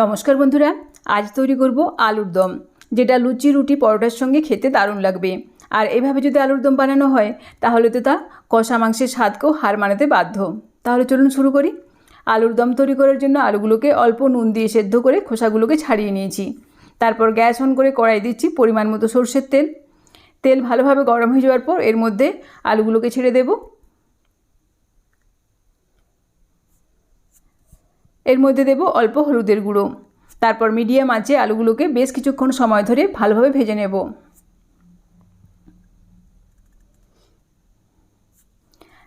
নমস্কার বন্ধুরা, আজ তৈরি করব আলুর দম, যেটা লুচি, রুটি, পরোটার সঙ্গে খেতে দারুণ লাগবে। আর এভাবে যদি আলুর দম বানানো হয়, তাহলে তো তা কষা মাংসের স্বাদকেও হার মানাতে বাধ্য। তাহলে চলুন শুরু করি। আলুর দম তৈরি করার জন্য আলুগুলোকে অল্প নুন দিয়ে সেদ্ধ করে খোসাগুলোকে ছাড়িয়ে নিয়েছি। তারপর গ্যাস অন করে কড়াই দিচ্ছি পরিমাণ মতো সর্ষের তেল। তেল ভালোভাবে গরম হয়ে যাওয়ার পর এর মধ্যে আলুগুলোকে ছেড়ে দেবো। এর মধ্যে দেব অল্প হলুদের গুঁড়ো। তারপর মিডিয়াম আঁচে আলুগুলোকে বেশ কিছুক্ষণ সময় ধরে ভালোভাবে ভেজে নেব।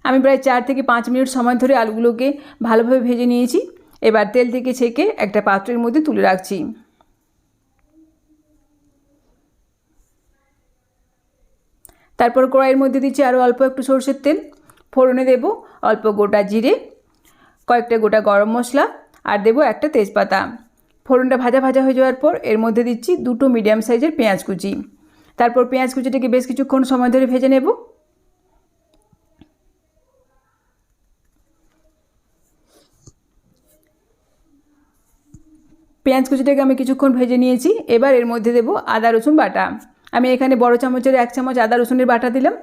আমি প্রায় চার থেকে পাঁচ মিনিট সময় ধরে আলুগুলোকে ভালোভাবে ভেজে নিয়েছি। এবার তেল থেকে ছেঁকে একটা পাত্রের মধ্যে তুলে রাখছি। তারপর কড়াইয়ের মধ্যে দিচ্ছি আরও অল্প একটু সর্ষের তেল। ফোড়নে দেব অল্প গোটা জিরে, কয়েকটা গোটা গরম মশলা আর দেবো একটা তেজপাতা। ফোড়নটা ভাজা ভাজা হয়ে যাওয়ার পর এর মধ্যে দিচ্ছি দুটো মিডিয়াম সাইজের পেঁয়াজ কুচি। তারপর পেঁয়াজ কুচিটাকে বেশ কিছুক্ষণ সময় ধরে ভেজে নেব। পেঁয়াজ কুচিটাকে আমি কিছুক্ষণ ভেজে নিয়েছি। এবার এর মধ্যে দেবো আদা, রসুন, বাটা। আমি এখানে বড় চামচের এক চামচ আদা, রসুনের বাটা দিলাম।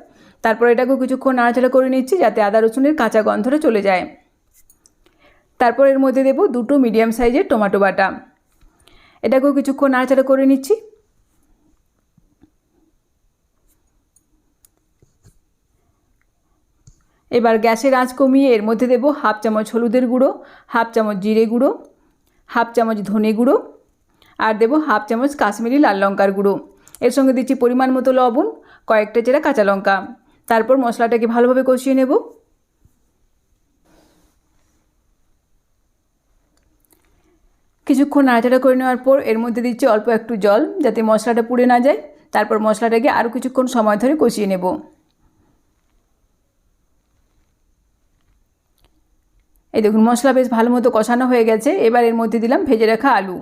তারপর এটাকেও কিছুক্ষণ নাড়াচাড়া করে নিচ্ছি যাতে আদা, রসুনের কাঁচা গন্ধটা চলে যায়। তারপর এর মধ্যে দেবো দুটো মিডিয়াম সাইজের টমেটো বাটা। এটাকেও কিছুক্ষণ নাড়াচাড়া করে নিচ্ছি। এবার গ্যাসের আঁচ কমিয়ে এর মধ্যে দেবো হাফ চামচ হলুদের গুঁড়ো, হাফ চামচ জিরে গুঁড়ো, হাফ চামচ ধনে গুঁড়ো, আর দেবো হাফ চামচ কাশ্মীরি লাল লঙ্কার গুঁড়ো। এর সঙ্গে দিচ্ছি পরিমাণ মতো লবণ, কয়েকটা চেরা কাঁচা লঙ্কা। তারপর মশলাটাকে ভালোভাবে কষিয়ে নেব। কিছুক্ষণ নাড়াচাড়া করে নেওয়ার পর এর মধ্যে দিচ্ছি অল্প একটু জল যাতে মশলাটা পুড়ে না যায়। তারপর মশলাটাকে আরও কিছুক্ষণ সময় ধরে কষিয়ে নেব। এই দেখুন, মশলা বেশ ভালো মতো কষানো হয়ে গেছে। এবার এর মধ্যে দিলাম ভেজে রাখা আলু।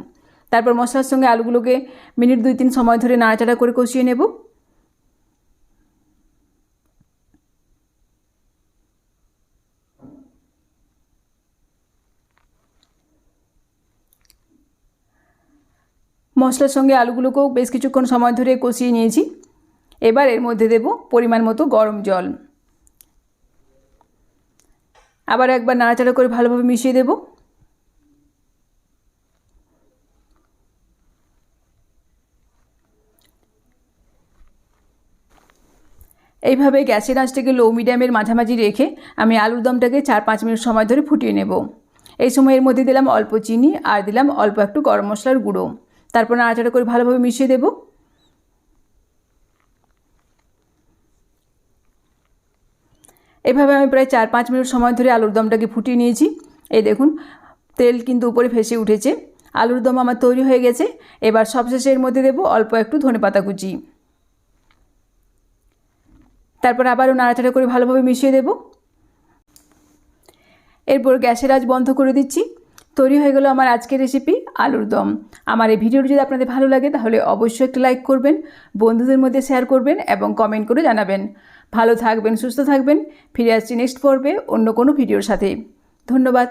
তারপর মশলার সঙ্গে আলুগুলোকে মিনিট দুই তিন সময় ধরে নাড়াচাড়া করে কষিয়ে নেব। মশলার সঙ্গে আলুগুলোকেও বেশ কিছুক্ষণ সময় ধরে কষিয়ে নিয়েছি। এবার এর মধ্যে দেব পরিমাণ মতো গরম জল। আবার একবার নাড়াচাড়া করে ভালোভাবে মিশিয়ে দেব। এইভাবে গ্যাসের আঁচটাকে লো মিডিয়ামের মাঝামাঝি রেখে আমি আলুর দমটাকে চার পাঁচ মিনিট সময় ধরে ফুটিয়ে নেব। এই সময় এর মধ্যে দিলাম অল্প চিনি আর দিলাম অল্প একটু গরম মশলার গুঁড়ো। তারপর নাড়াচাড়া করে ভালোভাবে মিশিয়ে দেব। এভাবে আমি প্রায় চার পাঁচ মিনিট সময় ধরে আলুর দমটাকে ফুটিয়ে নিয়েছি। এই দেখুন, তেল কিন্তু উপরে ভেসে উঠেছে। আলুর দম আমার তৈরি হয়ে গেছে। এবার সবশেষে এর মধ্যে দেবো অল্প একটু ধনে পাতা কুচি। তারপর আবারও নাড়াচাড়া করে ভালোভাবে মিশিয়ে দেব। এরপর গ্যাসের আজ বন্ধ করে দিচ্ছি। তৈরি হয়ে গেল আমার আজকের রেসিপি আলুর দম। আমার এই ভিডিওটি যদি আপনাদের ভালো লাগে, তাহলে অবশ্যই একটা লাইক করবেন, বন্ধুদের মধ্যে শেয়ার করবেন এবং কমেন্ট করে জানাবেন। ভালো থাকবেন, সুস্থ থাকবেন, ফিরে আসছি নেক্সট পর্বে অন্য কোনো ভিডিওর সাথে। ধন্যবাদ।